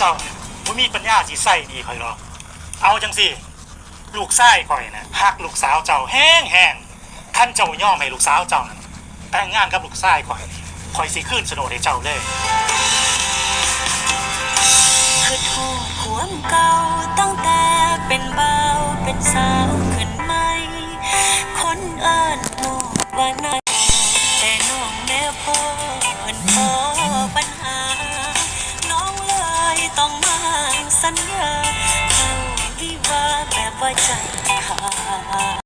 จ้าผมีปัญญาสิใส่ดีข่อยหรอก เอาจังสิลูกชายข่อยนะฮักลูกสาวเจ้าแห้งแห้งท่านเจ้าย่อมให้ลูกสาวเจ้านั้นแต่งงานกับลูกชายข่อยข่อยสิขึ้นโฉนดให้เจ้าเลยคือโทษควมเก่าตั้งแต่เป็นเบาเป็นสาวขึ้นไหมคนเอิ้นน้องว่าน้อ สัญญาเข้าวิวาแบบว่าใจขาด